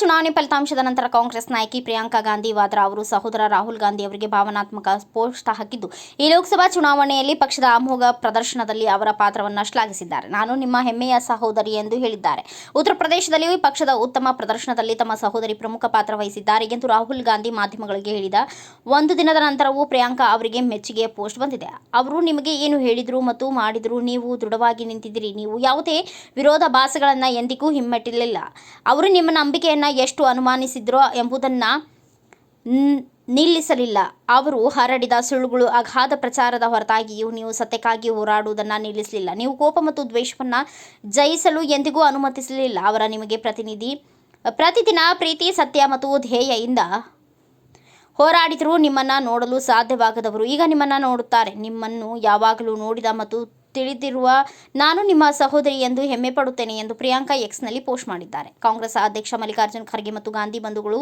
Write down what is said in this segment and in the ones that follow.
ಚುನಾವಣೆ ಫಲಿತಾಂಶದ ನಂತರ ಕಾಂಗ್ರೆಸ್ ನಾಯಕಿ ಪ್ರಿಯಾಂಕಾ ಗಾಂಧಿ, ವಾದ್ರಾ ಅವರು, ಸಹೋದರ ರಾಹುಲ್ ಗಾಂಧಿ ಅವರಿಗೆ ಭಾವನಾತ್ಮಕ ಪೋಸ್ಟ್ ಹಾಕಿದ್ದು. ಈ ಲೋಕಸಭಾ ಚುನಾವಣೆಯಲ್ಲಿ ಪಕ್ಷದ ಅಮೋಘ ಪ್ರದರ್ಶನದಲ್ಲಿ ಅವರ ಪಾತ್ರವನ್ನು ಶ್ಲಾಘಿಸಿದ್ದಾರೆ. ನಾನು ನಿಮ್ಮ ಹೆಮ್ಮೆಯ ಸಹೋದರಿ ಎಂದು ಹೇಳಿದ್ದಾರೆ. ಉತ್ತರ ಪ್ರದೇಶದಲ್ಲಿಯೂ ಪಕ್ಷದ ಉತ್ತಮ ಪ್ರದರ್ಶನದಲ್ಲಿ ತಮ್ಮ ಸಹೋದರಿ ಪ್ರಮುಖ ಪಾತ್ರ ವಹಿಸಿದ್ದಾರೆ ಎಂದು ರಾಹುಲ್ ಗಾಂಧಿ ಮಾಧ್ಯಮಗಳಿಗೆ ಹೇಳಿದ. ಒಂದು ದಿನದ ನಂತರವೂ ಪ್ರಿಯಾಂಕಾ ಅವರಿಗೆ ಮೆಚ್ಚುಗೆಯ ಪೋಸ್ಟ್ ಬಂದಿದೆ. ಅವರು ನಿಮಗೆ ಏನು ಹೇಳಿದ್ರು ಮತ್ತು ಮಾಡಿದ್ರು ನೀವು ದೃಢವಾಗಿ ನಿಂತಿದ್ದೀರಿ. ನೀವು ಯಾವುದೇ ವಿರೋಧ ವಿರೋಧಾಭಾಸಗಳನ್ನು ಎಂದಿಗೂ ಹಿಮ್ಮೆಟ್ಟಿರಲಿಲ್ಲ. ಅವರು ನಿಮ್ಮ ನಂಬಿಕೆಯನ್ನು ಎಷ್ಟು ಅನುಮಾನಿಸಿದ್ರೋ ಎಂಬುದನ್ನು ನಿಲ್ಲಿಸಲಿಲ್ಲ. ಅವರು ಹರಡಿದ ಸುಳ್ಳುಗಳು ಅಗಾಧ ಪ್ರಚಾರದ ಹೊರತಾಗಿಯೂ ನೀವು ಸತ್ಯಕ್ಕಾಗಿ ಹೋರಾಡುವುದನ್ನು ನಿಲ್ಲಿಸಲಿಲ್ಲ. ನೀವು ಕೋಪ ಮತ್ತು ದ್ವೇಷವನ್ನು ಜಯಿಸಲು ಎಂದಿಗೂ ಅನುಮತಿಸಲಿಲ್ಲ. ಅವರ ನಿಮಗೆ ಪ್ರತಿನಿಧಿ, ಪ್ರತಿದಿನ ಪ್ರೀತಿ, ಸತ್ಯ ಮತ್ತು ಧ್ಯೇಯದಿಂದ ಹೋರಾಡಿದರೂ ನಿಮ್ಮನ್ನು ನೋಡಲು ಸಾಧ್ಯವಾಗದವರು. ಈಗ ನಿಮ್ಮನ್ನು ನೋಡುತ್ತಾರೆ. ನಿಮ್ಮನ್ನು ಯಾವಾಗಲೂ ನೋಡಿದ ಮತ್ತು ತಿಳಿದಿರುವ ನಾನು ನಿಮ್ಮ ಸಹೋದರಿ ಎಂದು ಹೆಮ್ಮೆ ಪಡುತ್ತೇನೆ ಎಂದು ಪ್ರಿಯಾಂಕಾ ಎಕ್ಸ್ನಲ್ಲಿ ಪೋಸ್ಟ್ ಮಾಡಿದ್ದಾರೆ. ಕಾಂಗ್ರೆಸ್ ಅಧ್ಯಕ್ಷ ಮಲ್ಲಿಕಾರ್ಜುನ್ ಖರ್ಗೆ ಮತ್ತು ಗಾಂಧಿ ಬಂಧುಗಳು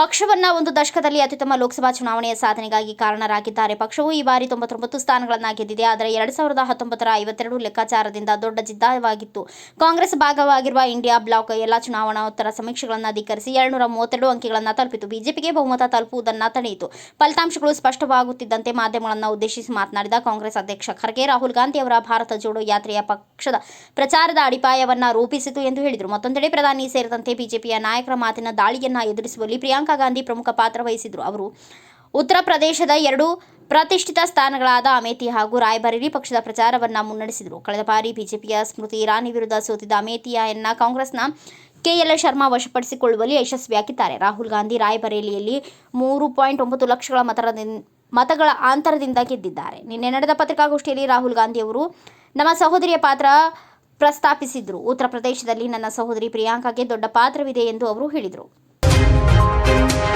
ಪಕ್ಷವನ್ನ ಒಂದು ದಶಕದಲ್ಲಿ ಅತ್ಯುತ್ತಮ ಲೋಕಸಭಾ ಚುನಾವಣೆಯ ಸಾಧನೆಗಾಗಿ ಕಾರಣರಾಗಿದ್ದಾರೆ. ಪಕ್ಷವು ಈ ಬಾರಿ ತೊಂಬತ್ತೊಂಬತ್ತು ಸ್ಥಾನಗಳನ್ನು ಗೆದ್ದಿದೆ. ಆದರೆ ಎರಡ್ ಸಾವಿರದ ಹತ್ತೊಂಬತ್ತರ ಐವತ್ತೆರಡು ಲೆಕ್ಕಾಚಾರದಿಂದ ದೊಡ್ಡ ಜಿದ್ದಾಯವಾಗಿತ್ತು. ಕಾಂಗ್ರೆಸ್ ಭಾಗವಾಗಿರುವ ಇಂಡಿಯಾ ಬ್ಲಾಕ್ ಎಲ್ಲ ಚುನಾವಣೋತ್ತರ ಸಮೀಕ್ಷೆಗಳನ್ನು ಅಧಿಕರಿಸಿ ಎರಡ್ನೂರ ಮೂವತ್ತೆರಡು ಅಂಕಿಗಳನ್ನು ತಲುಪಿತು. ಬಿಜೆಪಿಗೆ ಬಹುಮತ ತಲುಪುವುದನ್ನು ತಡೆಯಿತು. ಫಲಿತಾಂಶಗಳು ಸ್ಪಷ್ಟವಾಗುತ್ತಿದ್ದಂತೆ ಮಾಧ್ಯಮಗಳನ್ನು ಉದ್ದೇಶಿಸಿ ಮಾತನಾಡಿದ ಕಾಂಗ್ರೆಸ್ ಅಧ್ಯಕ್ಷ ಖರ್ಗೆ, ರಾಹುಲ್ ಗಾಂಧಿ ಅವರ ಭಾರತ ಜೋಡೋ ಯಾತ್ರೆಯ ಪಕ್ಷದ ಪ್ರಚಾರದ ಅಡಿಪಾಯವನ್ನ ರೂಪಿಸಿತು ಎಂದು ಹೇಳಿದರು. ಮತ್ತೊಂದೆಡೆ ಪ್ರಧಾನಿ ಸೇರಿದಂತೆ ಬಿಜೆಪಿಯ ನಾಯಕರ ಮಾತಿನ ದಾಳಿಯನ್ನ ಎದುರಿಸುವಲ್ಲಿ ಪ್ರಿಯಾಂಕಾ ಗಾಂಧಿ ಪ್ರಮುಖ ಪಾತ್ರ ವಹಿಸಿದ್ರು. ಅವರು ಉತ್ತರ ಪ್ರದೇಶದ ಎರಡು ಪ್ರತಿಷ್ಠಿತ ಸ್ಥಾನಗಳಾದ ಅಮೇಥಿ ಹಾಗೂ ರಾಯ್ಬರೇಲಿ ಪಕ್ಷದ ಪ್ರಚಾರವನ್ನ ಮುನ್ನಡೆಸಿದರು. ಕಳೆದ ಬಾರಿ ಬಿಜೆಪಿಯ ಸ್ಮೃತಿ ಇರಾನಿ ವಿರುದ್ಧ ಸೋತಿದ್ದ ಅಮೇಥಿಯನ್ನು ಕಾಂಗ್ರೆಸ್ನ ಕೆಎಲ್ ಶರ್ಮಾ ವಶಪಡಿಸಿಕೊಳ್ಳುವಲ್ಲಿ ಯಶಸ್ವಿಯಾಗಿದ್ದಾರೆ ರಾಹುಲ್ ಗಾಂಧಿ ರಾಯಬರೇಲಿಯಲ್ಲಿ ಮೂರು ಪಾಯಿಂಟ್ ಒಂಬತ್ತು ಲಕ್ಷಗಳ ಮತದಿಂದ ಮತಗಳ ಅಂತರದಿಂದ ಗೆದ್ದಿದ್ದಾರೆ. ನಿನ್ನೆ ನಡೆದ ಪತ್ರಿಕಾಗೋಷ್ಠಿಯಲ್ಲಿ ರಾಹುಲ್ ಗಾಂಧಿ ಅವರು ನಮ್ಮ ಸಹೋದರಿಯ ಪಾತ್ರ ಪ್ರಸ್ತಾಪಿಸಿದ್ರು. ಉತ್ತರ ಪ್ರದೇಶದಲ್ಲಿ ನನ್ನ ಸಹೋದರಿ ಪ್ರಿಯಾಂಕಾಗೆ ದೊಡ್ಡ ಪಾತ್ರವಿದೆ ಎಂದು ಅವರು ಹೇಳಿದರು. Thank you